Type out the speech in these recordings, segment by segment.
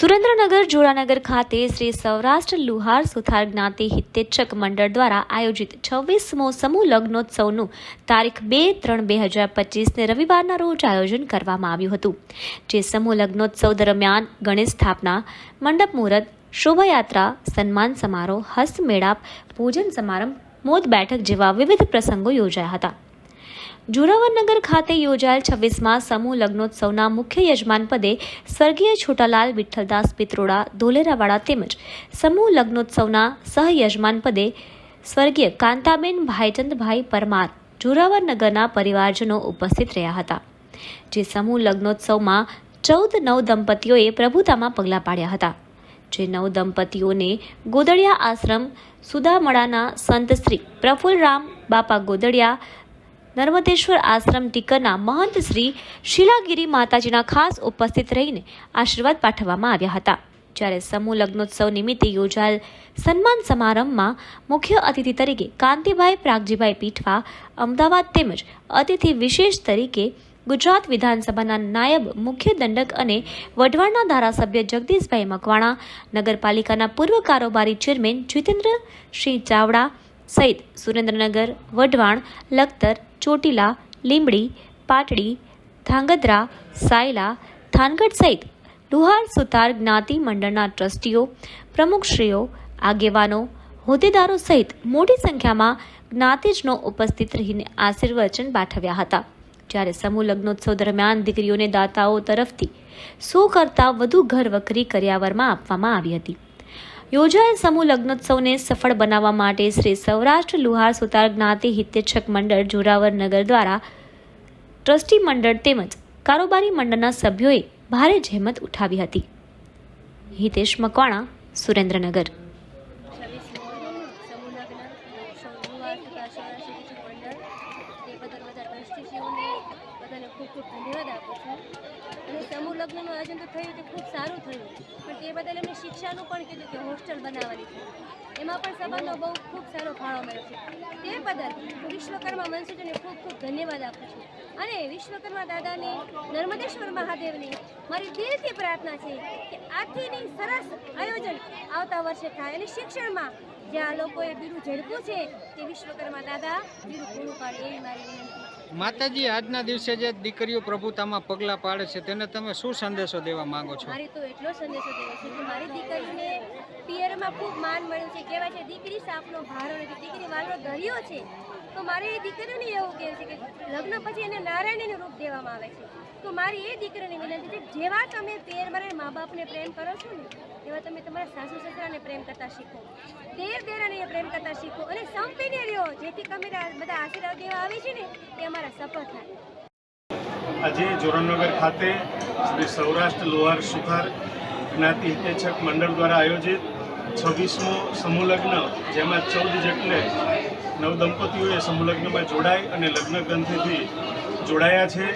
સુરેન્દ્રનગર જોડાનગર ખાતે શ્રી સૌરાષ્ટ્ર લુહાર સુથાર જ્ઞાતિ હિતેચ્છક મંડળ દ્વારા આયોજિત છવ્વીસમો સમૂહ લગ્નોત્સવનું તારીખ બે ત્રણ બે હજાર પચીસને રવિવારના રોજ આયોજન કરવામાં આવ્યું હતું. જે સમૂહ લગ્નોત્સવ દરમિયાન ગણેશ સ્થાપના, મંડપ મુહૂર્ત, શોભાયાત્રા, સન્માન સમારોહ, હસ્તમેળાપ, પૂજન સમારંભ, મોત બેઠક જેવા વિવિધ પ્રસંગો યોજાયા હતા. જોરાવરનગર ખાતે યોજાયેલ છવ્વીસમાં સમૂહ લગ્નોત્સવના મુખ્ય યજમાન પદે સ્વર્ગીય છોટાલાલ વિઠ્ઠલદાસ પિત્રોડા ધોલેરાવાડા તેમજ સમૂહ લગ્નોત્સવના સહયજમાન પદે સ્વર્ગીય કાંતાબેન ભાઈચંદભાઈ પરમાર જોરાવરનગરના પરિવારજનો ઉપસ્થિત રહ્યા હતા, જે સમૂહ લગ્નોત્સવમાં ચૌદ નવ દંપતીઓએ પ્રભુતામાં પગલાં પાડ્યા હતા. જે નવ દંપતીઓને ગોદડિયા આશ્રમ સુદામડાના સંત શ્રી પ્રફુલરામ બાપા ગોદડિયા નર્મદેશ્વર આશ્રમ ટીકરના મહંત શ્રી શિલાગીરી માતાજીના ખાસ ઉપસ્થિત રહીને આશીર્વાદ પાઠવવામાં આવ્યા હતા. જ્યારે સમૂહ લગ્નોત્સવ નિમિત્તે યોજાયેલ સન્માન સમારંભમાં મુખ્ય અતિથિ તરીકે કાંતિભાઈ પ્રાગજીભાઈ પીઠવા, અમદાવાદ તેમજ અતિથિ વિશેષ તરીકે ગુજરાત વિધાનસભાના નાયબ મુખ્ય દંડક અને વઢવાણના ધારાસભ્ય જગદીશભાઈ મકવાણા, નગરપાલિકાના પૂર્વ કારોબારી ચેરમેન જીતેન્દ્રસિંહ ચાવડા સહિત સુરેન્દ્રનગર, વઢવાણ, લખતર ચોટીલા, લીંબડી, પાટડી, ધાંગધ્રા, સાયલા થાનગઢ સહિત લુહાર સુતાર જ્ઞાતિ મંડળના ટ્રસ્ટીઓ, પ્રમુખશ્રીઓ, આગેવાનો, હોદ્દેદારો સહિત મોટી સંખ્યામાં જ્ઞાતિજનો ઉપસ્થિત રહીને આશીર્વચન પાઠવ્યા હતા. જ્યારે સમૂહ લગ્નોત્સવ દરમિયાન દીકરીઓને દાતાઓ તરફથી સો કરતાં વધુ ઘર વકરી કર્યાવરમાં આપવામાં આવી હતી. યોજાયેલ સમૂહ લગ્નોત્સવને સફળ બનાવવા માટે શ્રી સૌરાષ્ટ્ર લુહાર સુતાર જ્ઞાતિ હિતેચ્છક મંડળ જોરાવર નગર દ્વારા ટ્રસ્ટી મંડળ તેમજ કારોબારી મંડળના સભ્યોએ ભારે જહેમત ઉઠાવી હતી. હિતેશ મકવાણા, સુરેન્દ્રનગર તે બદલ બધા ટ્રસ્ટીશ્રીઓને બધાને ખૂબ ધન્યવાદ આપું છું. અને સમૂહ લગ્નનું આયોજન તો થયું તે ખૂબ સારું થયું. પણ તે બદલ એમને શિક્ષાનું પણ કીધું કે હોસ્ટેલ બનાવવાની છે. એમાં પણ સભાનો બહુ ખૂબ સારો ફાળો મળ્યો છે. તે બદલ હું વિશ્વકર્મા મનસુજીને ખૂબ ખૂબ ધન્યવાદ આપું છું. અને વિશ્વકર્મા દાદાની, નર્મદેશ્વર મહાદેવની મારી દિલથી પ્રાર્થના છે કે આથીની સરસ આયોજન આવતા વર્ષે થાય અને શિક્ષણમાં જ્યાં લોકોએ બીરું ઝડપું છે, તે વિશ્વકર્મા દાદા બીરું પૂરું પાડે એવી મારી વિનંતી માતાજી આજના દિવસે જે દીકરીઓ પ્રભુતામાં પગલાં પાડે છે, તેને તમે શું સંદેશો દેવા માંગો છો? મારે તો એટલો સંદેશો દેવો છે કે મારી દીકરીને પિયરમાં ખૂબ માન મળ્યું છે. કહેવાય છે, દીકરી સાપનો ભારો નથી દીકરી વાલનો દરિયો છે. તો મારે એ દીકરીને એવું કહે છે કે લગ્ન પછી એને નારાયણીનું રૂપ દેવામાં આવે છે. તો મારી એ દીકરીની વિનંતી છે, જેવા તમે પિયર મારે મા બાપને પ્રેમ કરો છો ને, એવા તમે તમારા સાસુ સસરાને પ્રેમ કરતા શીખો. દેર એ પ્રેમ કરતા શીખો અને સંપીને રહ્યો, જેથી તમે બધા આશીર્વાદ દેવા આવે છે ને, તે અમારા સફળ થાય. આજે જોરણનગર ખાતે શ્રી સૌરાષ્ટ્ર લોહાર સુથાર જ્ઞાતિ હિતેચ્છક મંડળ દ્વારા આયોજિત છવ્વીસમો સમૂહલગ્ન, જેમાં ચૌદ જેટલે નવ દંપતીઓએ જોડાય અને લગ્ન ગ્રંથિથી જોડાયા છે.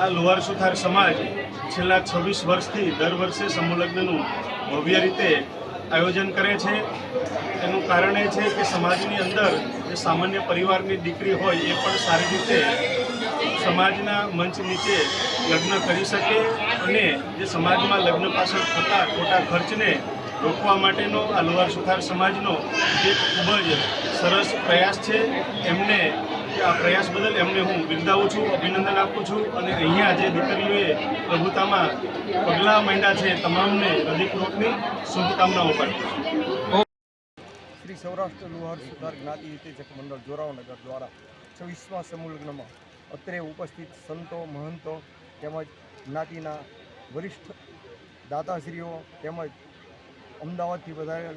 આ લોહાર સુથાર સમાજ છેલ્લા છવ્વીસ વર્ષથી દર વર્ષે સમૂહલગ્નનું ભવ્ય રીતે આયોજન કરે છે. એનું કારણ એ છે કે સમાજની અંદર જે સામાન્ય પરિવારની દીકરી હોય એ પણ સારી રીતે સમાજના મંચ નીચે લગ્ન કરી શકે અને જે સમાજમાં લગ્ન પાછળ થતા ખોટા ખર્ચને રોકવા માટેનો આ લોહાર સુથાર સમાજનો એક ખૂબ જ સરસ પ્રયાસ છે. એમને આ પ્રયાસ બદલ એમને હું બિરદાવું છું, અભિનંદન આપું છું અને અહીંયા જે દીકરીઓએ પ્રભુતામાં પગલાં માંડ્યા છે તમામને હૃદયપૂર્વકની શુભકામનાઓ પાઠવું છું. શ્રી સૌરાષ્ટ્ર લુહાર સુધાર જ્ઞાતિ ઉત્તેજક મંડળ જોરાવનગર દ્વારા છવ્વીસમા સમૂહ લગ્નમાં અત્રે ઉપસ્થિત સંતો, મહંતો તેમજ જ્ઞાતિના વરિષ્ઠ દાતાશ્રીઓ તેમજ અમદાવાદથી વધારે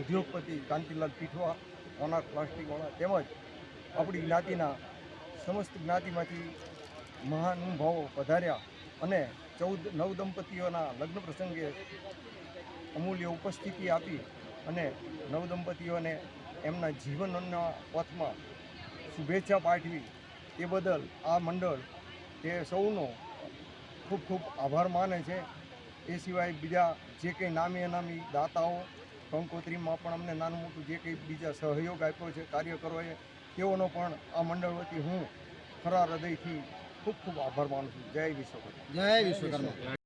ઉદ્યોગપતિ કાંતિલાલ પીઠવા ઓનાર પ્લાસ્ટિકવાળા તેમજ આપણી જ્ઞાતિના સમસ્ત જ્ઞાતિમાંથી મહાનુભાવો પધાર્યા અને ચૌદ નવ દંપતીઓના લગ્ન પ્રસંગે અમૂલ્ય ઉપસ્થિતિ આપી અને નવ દંપતીઓને એમના જીવનના પથમાં શુભેચ્છા પાઠવી. એ બદલ આ મંડળ તે સૌનો ખૂબ ખૂબ આભાર માને છે. એ સિવાય બીજા જે કંઈ નામી અનામી દાતાઓ, કંકોત્રીમાં પણ અમને નાનું મોટું જે કંઈ બીજા સહયોગ આપ્યો છે કાર્યકરોએ તેઓનો પણ આ મંડળ વતી હું ખરા હૃદયથી ખૂબ ખૂબ આભાર માનું છું. જય વિશ્વકર્મા. જય વિશ્વકર્મા.